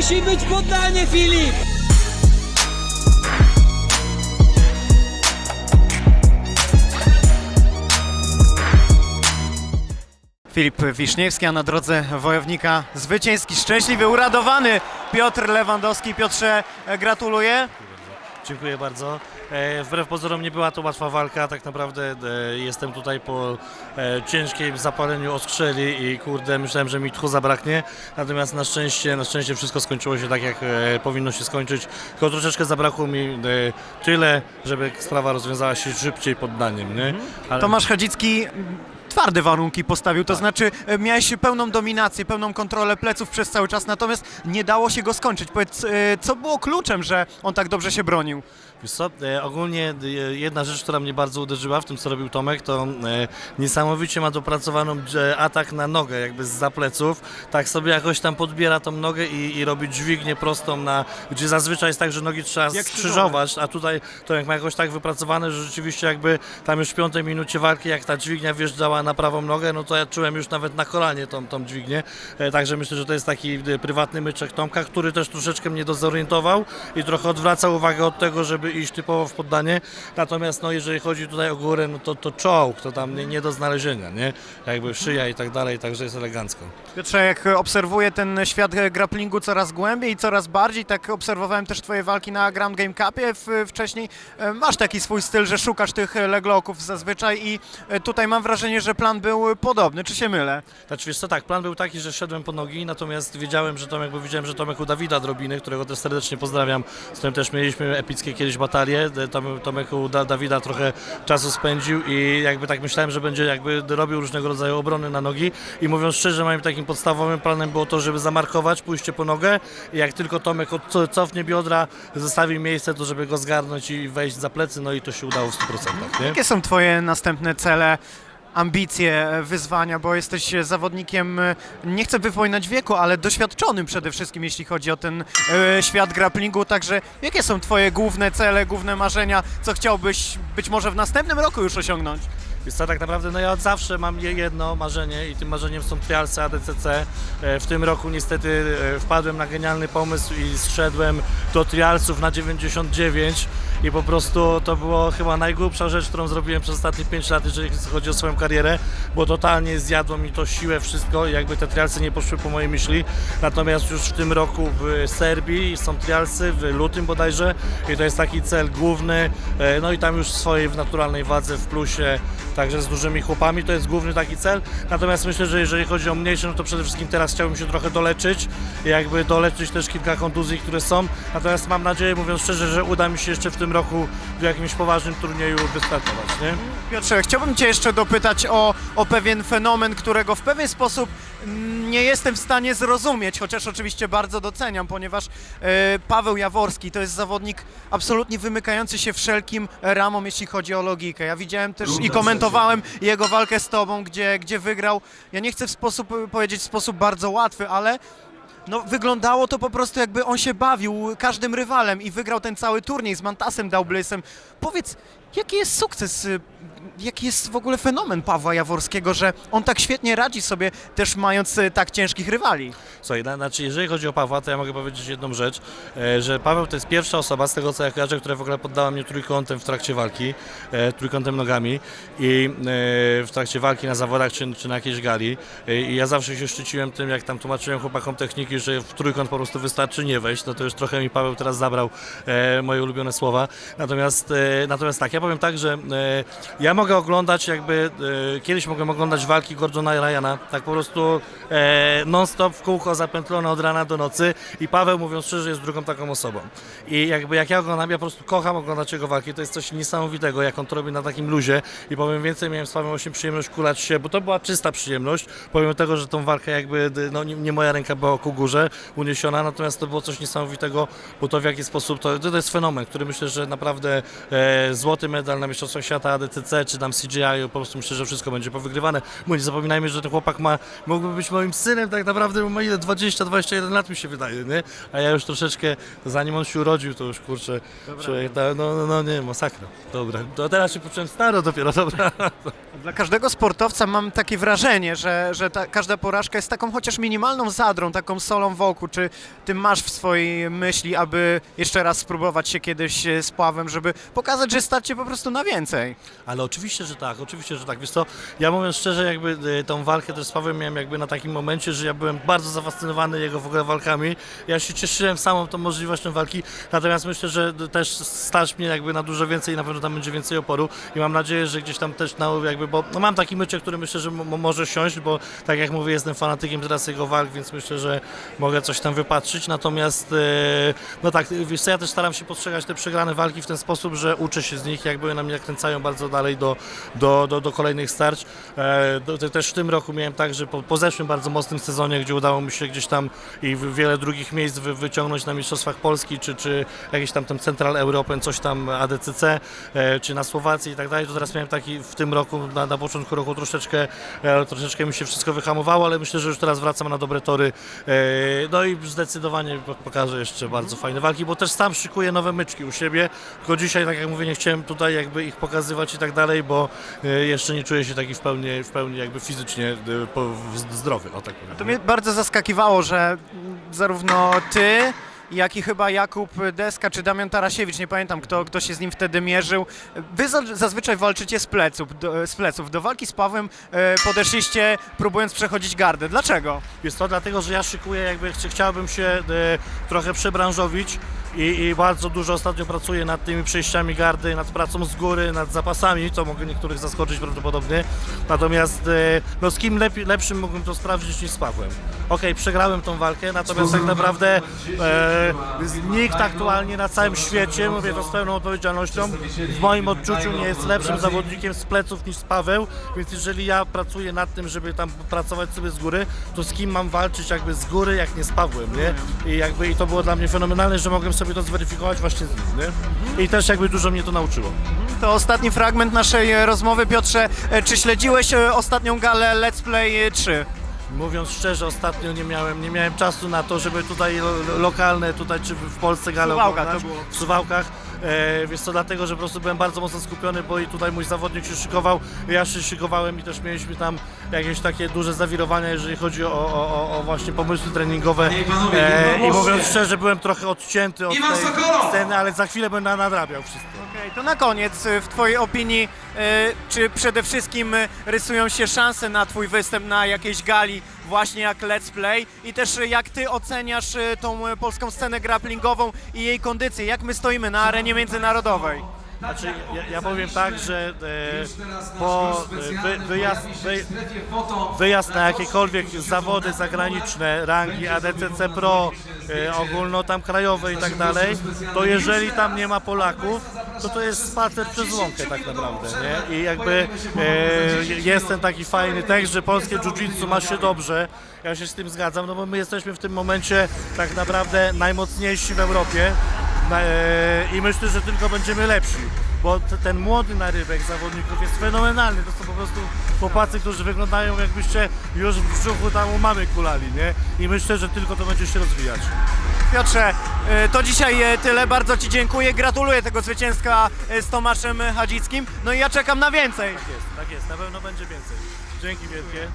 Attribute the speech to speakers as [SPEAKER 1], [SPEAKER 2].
[SPEAKER 1] musi być poddanie, Filip!
[SPEAKER 2] Filip Wiszniewski, a na drodze wojownika zwycięski, szczęśliwy, uradowany Piotr Lewandowski. Piotrze, gratuluję.
[SPEAKER 3] Dziękuję bardzo. E, wbrew pozorom nie była to łatwa walka, tak naprawdę e, jestem tutaj po e, ciężkim zapaleniu oskrzeli i kurde myślałem, że mi tchu zabraknie, natomiast na szczęście, na szczęście wszystko skończyło się tak jak powinno się skończyć, tylko troszeczkę zabrakło mi tyle, żeby sprawa rozwiązała się szybciej poddaniem, nie? Ale...
[SPEAKER 2] Tomasz Chadzicki twarde warunki postawił, to znaczy e, miałeś pełną dominację, pełną kontrolę pleców przez cały czas, natomiast nie dało się go skończyć. Powiedz, e, co było kluczem, że on tak dobrze się bronił?
[SPEAKER 3] Wiesz co, e, ogólnie e, jedna rzecz, która mnie bardzo uderzyła w tym, co robił Tomek, to e, niesamowicie ma dopracowaną atak na nogę, jakby z zapleców. Tak sobie jakoś tam podbiera tą nogę i, i robi dźwignię prostą, na, gdzie zazwyczaj jest tak, że nogi trzeba
[SPEAKER 2] Jak
[SPEAKER 3] skrzyżować, a tutaj Tomek ma jakoś tak wypracowane, że rzeczywiście jakby tam już w piątej minucie walki, jak ta dźwignia wjeżdżała na prawą nogę, no to ja czułem już nawet na kolanie tą, tą dźwignię. Także myślę, że to jest taki prywatny myczek Tomka, który też troszeczkę mnie dozorientował i trochę odwraca uwagę od tego, żeby iść typowo w poddanie. Natomiast no, jeżeli chodzi tutaj o górę, no to, to czołg, to tam nie, nie do znalezienia, nie? Jakby szyja i tak dalej, także jest elegancko.
[SPEAKER 2] Piotrze, jak obserwuję ten świat grapplingu coraz głębiej i coraz bardziej, tak obserwowałem też twoje walki na Grand Game Cupie wcześniej. E, Masz taki swój styl, że szukasz tych legloków zazwyczaj i e, tutaj mam wrażenie, że plan był podobny. Czy się mylę?
[SPEAKER 3] Znaczy wiesz co, tak, plan był taki, że szedłem po nogi, natomiast wiedziałem, że Tomek, bo widziałem, że Tomek u Dawida Drobiny, którego też serdecznie pozdrawiam, z którym też mieliśmy epickie kiedyś batalie, Tom- Tomek u da Dawida trochę czasu spędził i jakby tak myślałem, że będzie jakby robił różnego rodzaju obrony na nogi i mówiąc szczerze, moim takim podstawowym planem było to, żeby zamarkować, pójście po nogę i jak tylko Tomek cofnie biodra, zostawi miejsce, to żeby go zgarnąć i wejść za plecy, no i to się udało w 100%, nie?
[SPEAKER 2] Jakie są twoje następne cele? Ambicje, e, wyzwania, bo jesteś e, zawodnikiem, e, nie chcę wypominać wieku, ale doświadczonym przede wszystkim, jeśli chodzi o ten świat grapplingu. Także jakie są Twoje główne cele, główne marzenia, co chciałbyś być może w następnym roku już osiągnąć?
[SPEAKER 3] Więc co, tak naprawdę, no ja od zawsze mam je- jedno marzenie i tym marzeniem są trialsy ADCC. W tym roku niestety wpadłem na genialny pomysł i zszedłem do trialsów na 99 i po prostu to było chyba najgłupsza rzecz, którą zrobiłem przez ostatnie 5 lat, jeżeli chodzi o swoją karierę, bo totalnie zjadło mi to siłę, wszystko i jakby te trialsy nie poszły po mojej myśli. Natomiast już w tym roku w Serbii są trialsy, w lutym bodajże i to jest taki cel główny, e, no i tam już swojej w naturalnej wadze, w plusie, także z dużymi chłopami, to jest główny taki cel. Natomiast myślę, że jeżeli chodzi o mniejsze, no to przede wszystkim teraz chciałbym się trochę doleczyć, jakby doleczyć też kilka kontuzji, które są. Natomiast mam nadzieję, mówiąc szczerze, że uda mi się jeszcze w tym roku w jakimś poważnym turnieju wystartować, nie?
[SPEAKER 2] Piotrze, chciałbym Cię jeszcze dopytać o, o pewien fenomen, którego w pewien sposób nie jestem w stanie zrozumieć, chociaż oczywiście bardzo doceniam, ponieważ e, Paweł Jaworski to jest zawodnik absolutnie wymykający się wszelkim ramom, jeśli chodzi o logikę. Ja widziałem też i komentowałem jego walkę z Tobą, gdzie, gdzie wygrał, ja nie chcę w sposób, powiedzieć w sposób bardzo łatwy, ale no, wyglądało to po prostu jakby on się bawił każdym rywalem i wygrał ten cały turniej z Mantasem Daublesem. Powiedz, jaki jest sukces, y, jaki jest w ogóle fenomen Pawła Jaworskiego, że on tak świetnie radzi sobie też mając y, tak ciężkich rywali?
[SPEAKER 3] Słuchaj, na- znaczy jeżeli chodzi o Pawła, to ja mogę powiedzieć jedną rzecz, e, że Paweł to jest pierwsza osoba, z tego co ja kojarzę, która w ogóle poddała mnie trójkątem w trakcie walki, e, trójkątem nogami i e, w trakcie walki na zawodach czy, czy na jakiejś gali. E, I ja zawsze się szczyciłem tym, jak tam tłumaczyłem chłopakom techniki, że w trójkąt po prostu wystarczy nie wejść, no to już trochę mi Paweł teraz zabrał e, moje ulubione słowa. Natomiast, e, natomiast tak, ja powiem tak, że e, ja mogę oglądać jakby, e, kiedyś mogłem oglądać walki Gordona i Ryana, tak po prostu e, non-stop w kółko zapętlone od rana do nocy i Paweł mówiąc szczerze jest drugą taką osobą. I jakby jak ja oglądam, ja po prostu kocham oglądać jego walki, to jest coś niesamowitego, jak on to robi na takim luzie. I powiem więcej, miałem z Pawłem właśnie przyjemność kulać się, bo to była czysta przyjemność, pomimo tego, że tą walkę jakby, no nie, nie moja ręka była ku górze uniesiona, natomiast to było coś niesamowitego, bo to w jaki sposób, to, to jest fenomen, który myślę, że naprawdę e, złoty medal na Mistrzostwach Świata ADCC czy tam CGI, po prostu myślę, że wszystko będzie powygrywane. Bo nie zapominajmy, że ten chłopak ma, mógłby być moim synem tak naprawdę, bo ma ile, 20-21 lat mi się wydaje, nie? A ja już troszeczkę, zanim on się urodził, to już kurczę, człowiek, no, no, no nie, masakra. Dobra, to teraz się poczułem staro dopiero, dobra.
[SPEAKER 2] Dla każdego sportowca mam takie wrażenie, że, że ta, każda porażka jest taką chociaż minimalną zadrą, taką solą w oku. Czy ty masz w swojej myśli, aby jeszcze raz spróbować się kiedyś e, z Pawłem, żeby pokazać, że stać się po prostu na więcej?
[SPEAKER 3] Ale oczywiście, że tak, oczywiście, że tak. Wiesz co, ja mówiąc szczerze, jakby y, tą walkę też z Pawłem miałem jakby na takim momencie, że ja byłem bardzo zafascynowany jego w ogóle walkami. Ja się cieszyłem samą tą możliwością walki, natomiast myślę, że też stać mnie jakby na dużo więcej i na pewno tam będzie więcej oporu i mam nadzieję, że gdzieś tam też na jakby, bo no mam taki myczek, który myślę, że mo- może siąść, bo tak jak mówię, jestem fanatykiem teraz jego walk, więc myślę, że mogę coś tam wypatrzyć, natomiast e, no tak, wiesz co, ja też staram się postrzegać te przegrane walki w ten sposób, że uczę się z nich, jakby one mnie nakręcają bardzo dalej do, do, do, do kolejnych starć. E, też w tym roku miałem tak, że po, po zeszłym bardzo mocnym sezonie, gdzie udało mi się gdzieś tam i wiele drugich miejsc wy, wyciągnąć na Mistrzostwach Polski, czy, czy jakieś tam ten Central European, coś tam ADCC, e, czy na Słowacji i tak dalej, to teraz miałem taki w tym roku, na, na początku roku troszeczkę, e, troszeczkę mi się wszystko wyhamowało, ale myślę, że już teraz wracam na dobre tory. No i zdecydowanie po- pokażę jeszcze bardzo fajne walki, bo też sam szykuję nowe myczki u siebie, tylko dzisiaj, tak jak mówię, nie chciałem tutaj jakby ich pokazywać i tak dalej, bo e, jeszcze nie czuję się taki w pełni, w pełni jakby fizycznie e, zdrowy, o tak powiem.
[SPEAKER 2] To mnie bardzo zaskakiwało, że zarówno ty, jak i chyba Jakub Deska czy Damian Tarasiewicz, nie pamiętam kto, kto się z nim wtedy mierzył, wy za- zazwyczaj walczycie z pleców. Do, z pleców. Do walki z Pawłem e, podeszliście próbując przechodzić gardę. Dlaczego?
[SPEAKER 3] Jest to dlatego, że ja szykuję, jakby chci- chciałbym się e, trochę przebranżowić i, i bardzo dużo ostatnio pracuję nad tymi przejściami gardy, nad pracą z góry, nad zapasami, co mogę niektórych zaskoczyć prawdopodobnie. Natomiast e, no z kim lepszym mógłbym to sprawdzić niż z Pawłem. Okej, przegrałem tą walkę, natomiast tak naprawdę e, nikt aktualnie na całym świecie, mówię to z pełną odpowiedzialnością, w moim odczuciu nie jest lepszym zawodnikiem z pleców niż Paweł, więc jeżeli ja pracuję nad tym, żeby tam pracować sobie z góry, to z kim mam walczyć jakby z góry, jak nie z Pawłem, nie? I jakby i to było dla mnie fenomenalne, że mogłem sobie to zweryfikować właśnie z nim, nie? I też jakby dużo mnie to nauczyło.
[SPEAKER 2] To ostatni fragment naszej e, rozmowy. Piotrze, e, czy śledziłeś e, ostatnią galę Let's Play e, 3?
[SPEAKER 3] Mówiąc szczerze, ostatnio nie miałem, nie miałem czasu na to, żeby tutaj lo, lokalne, tutaj czy w Polsce gale
[SPEAKER 2] Suwałkach
[SPEAKER 3] oglądać.
[SPEAKER 2] to było.
[SPEAKER 3] W Suwałkach. E, wiesz co, dlatego, że po prostu byłem bardzo mocno skupiony, bo i tutaj mój zawodnik się szykował, ja się szykowałem i też mieliśmy tam jakieś takie duże zawirowania, jeżeli chodzi o, o, o, o właśnie pomysły treningowe. E, I mówiąc szczerze, byłem trochę odcięty od
[SPEAKER 1] Iwan
[SPEAKER 3] tej
[SPEAKER 1] Sokolow!
[SPEAKER 3] sceny, ale za chwilę będę nadrabiał wszystko.
[SPEAKER 2] To na koniec, e, w Twojej opinii, e, czy przede wszystkim e, rysują się szanse na Twój występ na jakiejś gali, właśnie jak Let's Play i też jak Ty oceniasz tą polską scenę grapplingową i jej kondycję, jak my stoimy na arenie międzynarodowej?
[SPEAKER 3] Znaczy, ja, ja powiem tak, że e, po e, wy, wyjazd, wy, wyjazd na jakiekolwiek zawody zagraniczne, rangi ADCC Pro, e, ogólno tam krajowe i tak dalej, to jeżeli tam nie ma Polaków, to to jest spacer przez łąkę tak naprawdę, nie? I jakby e, jest ten taki fajny tekst, że polskie jiu-jitsu ma się dobrze, ja się z tym zgadzam, no bo my jesteśmy w tym momencie tak naprawdę najmocniejsi w Europie, i myślę, że tylko będziemy lepsi, bo ten młody narybek zawodników jest fenomenalny, to są po prostu chłopacy, którzy wyglądają jakbyście już w brzuchu tam u mamy kulali, nie? I myślę, że tylko to będzie się rozwijać.
[SPEAKER 2] Piotrze, e, to dzisiaj e, tyle, bardzo Ci dziękuję, gratuluję tego zwycięstwa e, z Tomaszem Hadzickim, no i ja czekam na więcej.
[SPEAKER 3] Tak jest, tak jest, na pewno będzie więcej. Dzięki wielkie.